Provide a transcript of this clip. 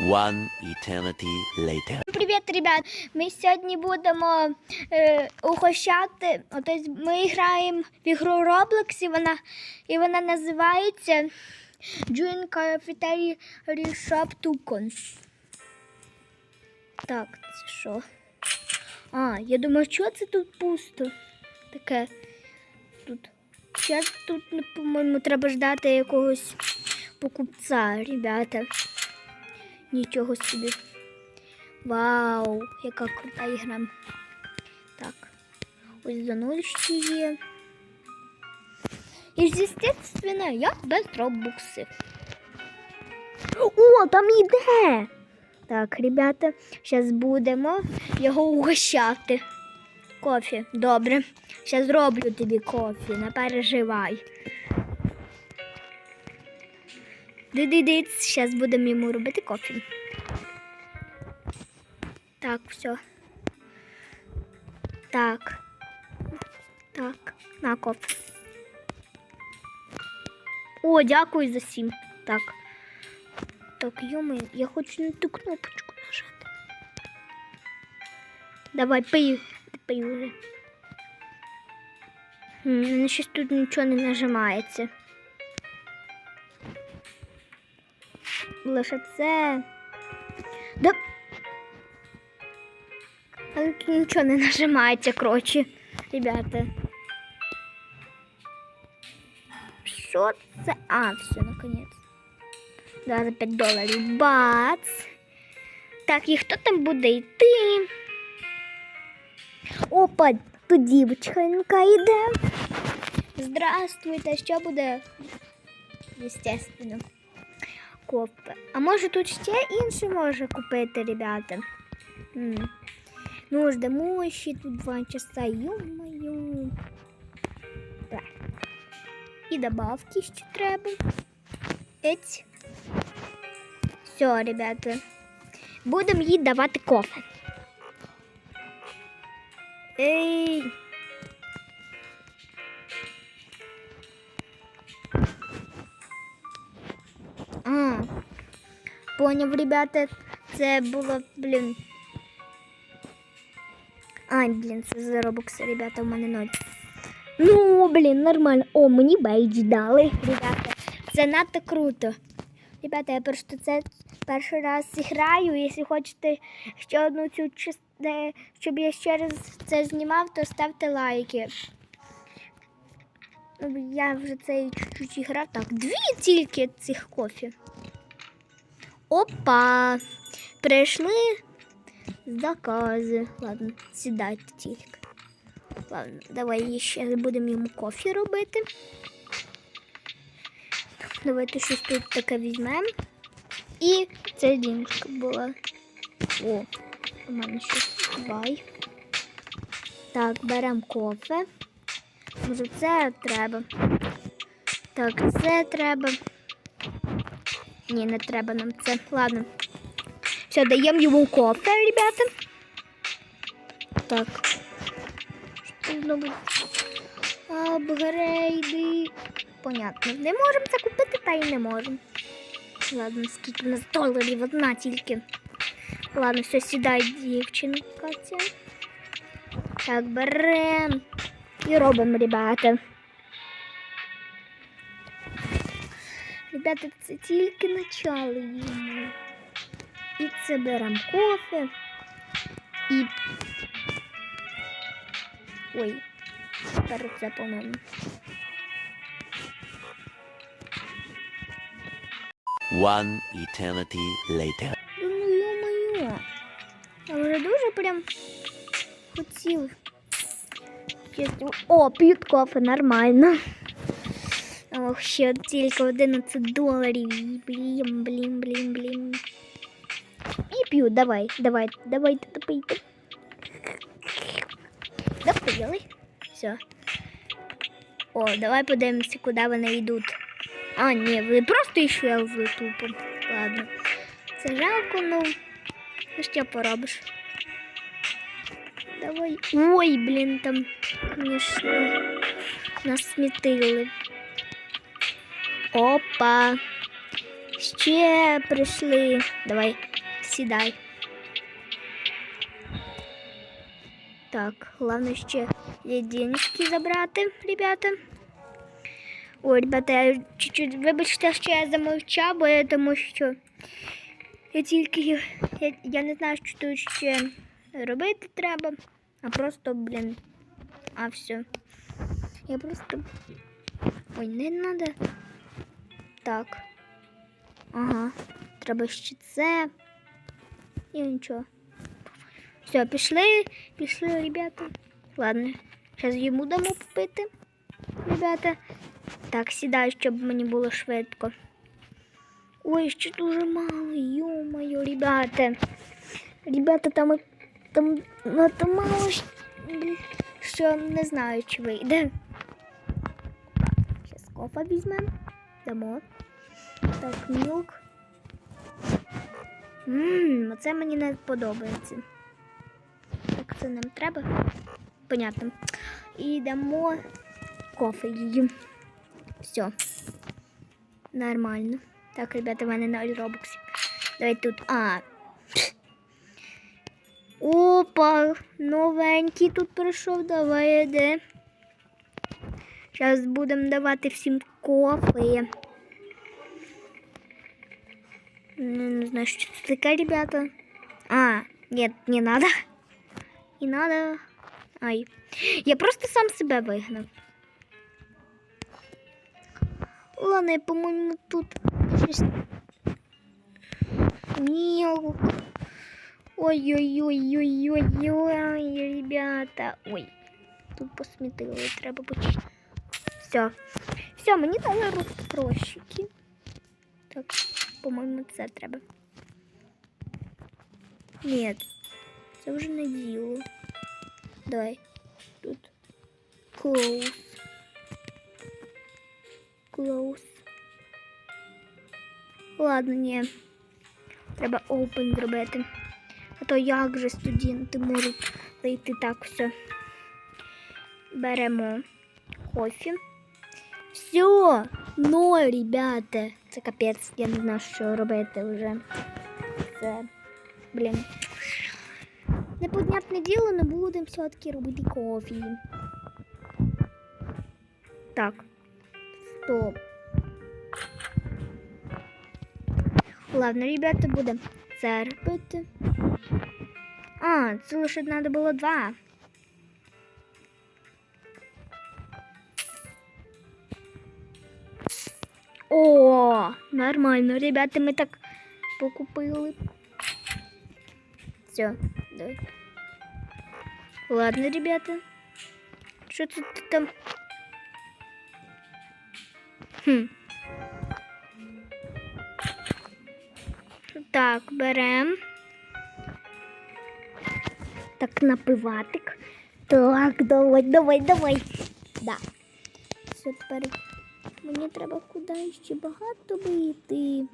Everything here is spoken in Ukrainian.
One eternity later. Привіт, ребят! Ми сьогодні будемо е, угощати. Тобто ми граємо в ігру Roblox, і вона, і вона називається Join Cafeteria Shop Tucon. Так, це що? А, я думаю, що це тут пусто? Таке. Тут. Зараз тут, ну, по-моєму, треба ждати якогось покупця, ребята. Нічого собі. Вау, яка крута ігра. Так. Ось заносчі є. І, звісно, я без робокси. О, там іде. Так, ребята, зараз будемо його угощати. Кофі, добре. Зараз зроблю тобі кофі, не переживай. Дидидиць, зараз будемо йому робити кофі. Так, все. Так. Так, на кофе. О, дякую за сім. Так. Так, йоми, я хочу на ту кнопочку нажати. Давай, пий, пий уже. Ну, Щось тут нічого не нажимається. Лише це. Да. Але тут нічого не нажимається, коротше, ребята. Що це? А, все, наконец. Да, за 5 доларів. Бац. Так, і хто там буде йти? Опа, тут дівчинка йде. Здравствуйте, що буде? Естественно. Кофе. А може тут ще інше може купити, ребята? М. Ну, ждемо ще тут два часа, ё-моё. Так. І добавки ще треба. Еть. Все, ребята. Будемо їй давати кофе. Ей. Поняв, ребята, це було, блін. Ай, блін, це за ребята, у мене ноль. Ну, блін, нормально. О, мені бейдж дали, ребята. Це надто круто. Ребята, я просто це перший раз граю. Якщо хочете ще одну цю частину, щоб я ще раз це знімав, то ставте лайки. Ну, Я вже цей чуть-чуть грав. Так, дві тільки цих кофі. Опа! Прийшли закази. Ладно, сідайте тільки. Ладно, давай ще будемо йому кофі робити. Давайте щось тут таке візьмемо. І це діночка була. О, у мене щось бай. Так, беремо кофе. Може, це треба. Так, це треба. Ні, не треба нам це. Ладно. Все, даємо йому кофе, ребята. Так. Апгрейди. Понятно. Не можемо це купити, та й не можемо. Ладно, скільки в нас доларів одна тільки. Ладно, все, сідай, дівчинка ця. Так, беремо і робимо, ребята. Ребята, це тільки начало їмо. І це беремо кофе. І. Ой, тепер це, по-моєму. One eternity later. Ну, ё-моё. Я вже дуже прям хотів. О, п'ють кофе, нормально. Ох, ще тільки 11 доларів. Блін, блін, блін, блін. І п'ю, давай, давай, давайте допийте. Допили. Все. О, давай подивимося, куди вони йдуть. А, ні, ви просто йшли в тупо. Ладно. Це жалко, ну. Ну що поробиш? Давай. Ой, блін, там, звісно, нас смітили. Опа. Ще прийшли. Давай, сідай. Так, головне ще є денежки забрати, ребята. Ой, ребята, я чуть-чуть, вибачте, що я замовчав, бо я тому що я тільки я, я не знаю, що тут ще робити треба, а просто, блін, а все. Я просто. Ой, не треба. Так. Ага. Треба ще це. І нічого. Все, пішли, пішли, ребята. Ладно, зараз йому дамо попити. Ребята. Так, сідай, щоб мені було швидко. Ой, ще дуже мало, ё-моё, ребята. Ребята, там, там, ну, там мало, що не знаю, чи вийде. Зараз кофе візьмемо. Дамо. Так, мілк. Ммм, оце мені не подобається. Так, це нам треба. Понятно. І дамо кофе її. Все. Нормально. Так, ребята, в мене 0 робоксів. Давай тут. А. Опа, новенький тут прийшов. Давай йде. Зараз будемо давати всім кофе. Не знаю, что это такое, ребята. А, нет, не надо. Не надо. Ай. Я просто сам себя выгнал. Ладно, я, по-моему, тут щось... Мелк. Ой-ой-ой-ой-ой-ой, ребята. Ой, тут посмітили, треба почистити. Все. Все, мені дали розпрощики. Так, по-моєму, це треба. Ні, це вже не діло. Давай. Тут. Close. Close. Ладно, ні. Треба open зробити. А то як же студенти можуть зайти так все. Беремо кофі. Все, ну, ребята, це капець, я не знаю, що робити вже. Це, блін. Непонятне діло, не будемо все-таки робити кофі. Так. Стоп. Ладно, ребята, будемо це робити. А, це лише треба було два. О, нормально, ребята, ми так покупили. Все, давай. Ладно, ребята. Це ти там? Хм. Так, берем. Так, напиватик. Так, давай, давай, давай. Да. Все, тепер Мені треба куди ще багато би йти.